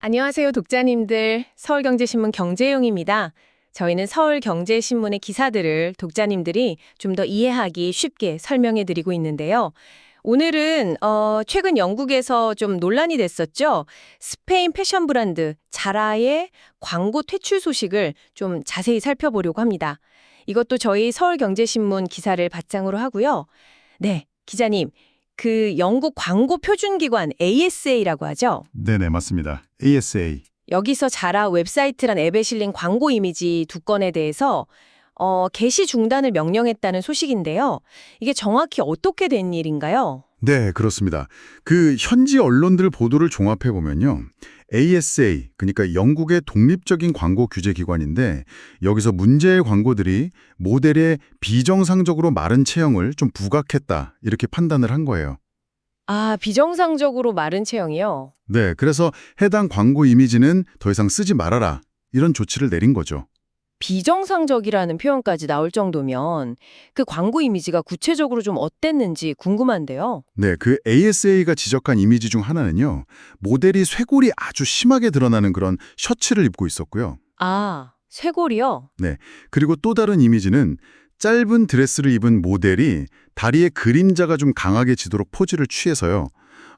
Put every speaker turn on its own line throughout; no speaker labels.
안녕하세요, 독자님들. 서울경제신문 경제용입니다. 저희는 서울경제신문의 기사들을 독자님들이 좀 더 이해하기 쉽게 설명해 드리고 있는데요. 오늘은 어, 최근 영국에서 좀 논란이 됐었죠. 스페인 패션 브랜드 자라의 광고 퇴출 소식을 좀 자세히 살펴보려고 합니다. 이것도 저희 서울경제신문 기사를 바탕으로 하고요. 네, 기자님. 그 영국 광고 표준 기관 ASA라고 하죠.
네네, 맞습니다. ASA.
여기서 자라 웹사이트란 앱에 실린 광고 이미지 두 건에 대해서 어, 게시 중단을 명령했다는 소식인데요. 이게 정확히 어떻게 된 일인가요?
네, 그렇습니다. 그 현지 언론들 보도를 종합해 보면요. ASA, 그러니까 영국의 독립적인 광고 규제 기관인데 여기서 문제의 광고들이 모델의 비정상적으로 마른 체형을 좀 부각했다. 이렇게 판단을 한 거예요.
아, 비정상적으로 마른 체형이요.
네, 그래서 해당 광고 이미지는 더 이상 쓰지 말아라. 이런 조치를 내린 거죠.
비정상적이라는 표현까지 나올 정도면 그 광고 이미지가 구체적으로 좀 어땠는지 궁금한데요.
네, 그 ASA가 지적한 이미지 중 하나는요. 모델이 쇄골이 아주 심하게 드러나는 그런 셔츠를 입고 있었고요.
아, 쇄골이요?
그리고 또 다른 이미지는 짧은 드레스를 입은 모델이 다리에 그림자가 좀 강하게 지도록 포즈를 취해서요.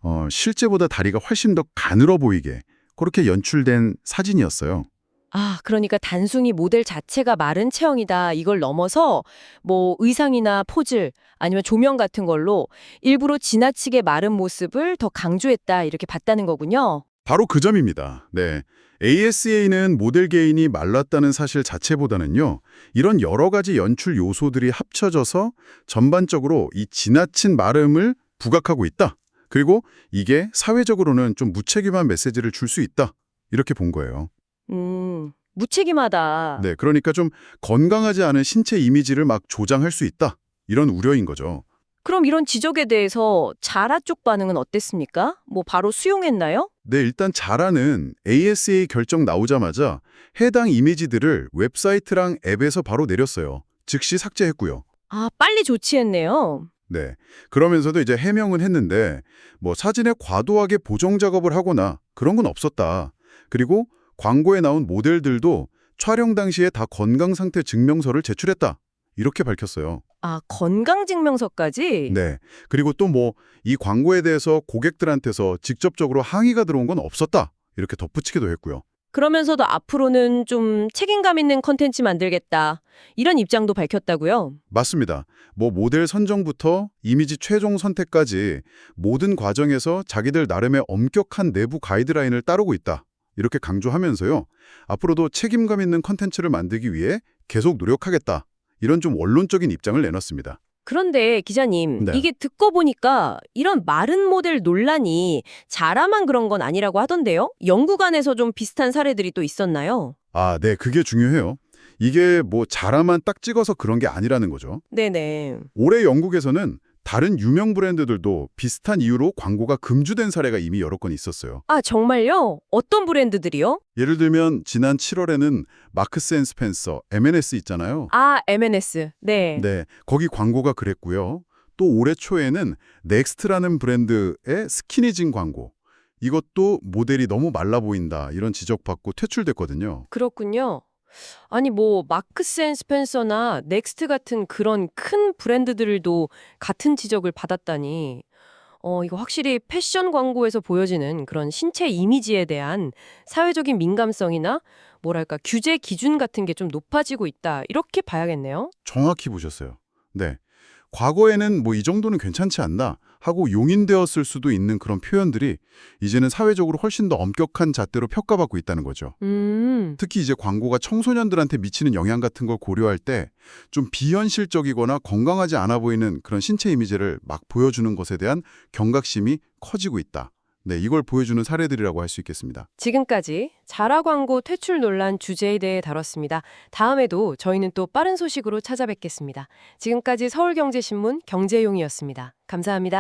어, 실제보다 다리가 훨씬 더 가늘어 보이게 그렇게 연출된 사진이었어요.
아, 그러니까 단순히 모델 자체가 마른 체형이다. 이걸 넘어서 뭐 의상이나 포즈 아니면 조명 같은 걸로 일부러 지나치게 마른 모습을 더 강조했다. 이렇게 봤다는 거군요.
바로 그 점입니다. 네. ASA는 모델 개인이 말랐다는 사실 자체보다는요. 이런 여러 가지 연출 요소들이 합쳐져서 전반적으로 이 지나친 마름을 부각하고 있다. 그리고 이게 사회적으로는 좀 무책임한 메시지를 줄 수 있다. 이렇게 본 거예요.
음, 무책임하다.
네, 그러니까 좀 건강하지 않은 신체 이미지를 막 조장할 수 있다. 이런 우려인 거죠.
그럼 이런 지적에 대해서 자라 쪽 반응은 어땠습니까? 뭐 바로 수용했나요?
네, 일단 자라는 ASA 결정 나오자마자 해당 이미지들을 웹사이트랑 앱에서 바로 내렸어요. 즉시 삭제했고요.
아, 빨리 조치했네요.
네. 그러면서도 이제 해명은 했는데 뭐 사진에 과도하게 보정 작업을 하거나 그런 건 없었다. 그리고 광고에 나온 모델들도 촬영 당시에 다 건강 상태 증명서를 제출했다. 이렇게 밝혔어요.
아, 건강증명서까지?
네. 그리고 또 뭐 이 광고에 대해서 고객들한테서 직접적으로 항의가 들어온 건 없었다. 이렇게 덧붙이기도 했고요.
그러면서도 앞으로는 좀 책임감 있는 컨텐츠 만들겠다. 이런 입장도 밝혔다고요?
맞습니다. 뭐 모델 선정부터 이미지 최종 선택까지 모든 과정에서 자기들 나름의 엄격한 내부 가이드라인을 따르고 있다. 이렇게 강조하면서요. 앞으로도 책임감 있는 컨텐츠를 만들기 위해 계속 노력하겠다. 이런 좀 원론적인 입장을 내놨습니다.
그런데 기자님,
네.
이게 듣고 보니까 이런 마른 모델 논란이 자라만 그런 건 아니라고 하던데요? 영국 안에서 좀 비슷한 사례들이 또 있었나요?
아, 네, 그게 중요해요. 이게 뭐 자라만 딱 찍어서 그런 게 아니라는 거죠.
네네.
올해 영국에서는 다른 유명 브랜드들도 비슷한 이유로 광고가 금주된 사례가 이미 여러 건 있었어요.
아, 정말요? 어떤 브랜드들이요?
예를 들면 지난 7월에는 마크스 앤 스펜서, M&S 있잖아요.
아, M&S. 네.
네, 거기 광고가 그랬고요. 또 올해 초에는 넥스트라는 브랜드의 스키니진 광고. 이것도 모델이 너무 말라 보인다 이런 지적받고 퇴출됐거든요.
그렇군요. 아니 뭐 마크스 앤 스펜서나 넥스트 같은 그런 큰 브랜드들도 같은 지적을 받았다니 어 이거 확실히 패션 광고에서 보여지는 그런 신체 이미지에 대한 사회적인 민감성이나 뭐랄까 규제 기준 같은 게 좀 높아지고 있다 이렇게 봐야겠네요.
정확히 보셨어요. 네. 과거에는 뭐 이 정도는 괜찮지 않나 하고 용인되었을 수도 있는 그런 표현들이 이제는 사회적으로 훨씬 더 엄격한 잣대로 평가받고 있다는 거죠.
음.
특히 이제 광고가 청소년들한테 미치는 영향 같은 걸 고려할 때 좀 비현실적이거나 건강하지 않아 보이는 그런 신체 이미지를 막 보여주는 것에 대한 경각심이 커지고 있다. 네, 이걸 보여주는 사례들이라고 할 수 있겠습니다.
지금까지 자라 광고 퇴출 논란 주제에 대해 다뤘습니다. 다음에도 저희는 또 빠른 소식으로 찾아뵙겠습니다. 지금까지 서울경제신문 경제용이었습니다. 감사합니다.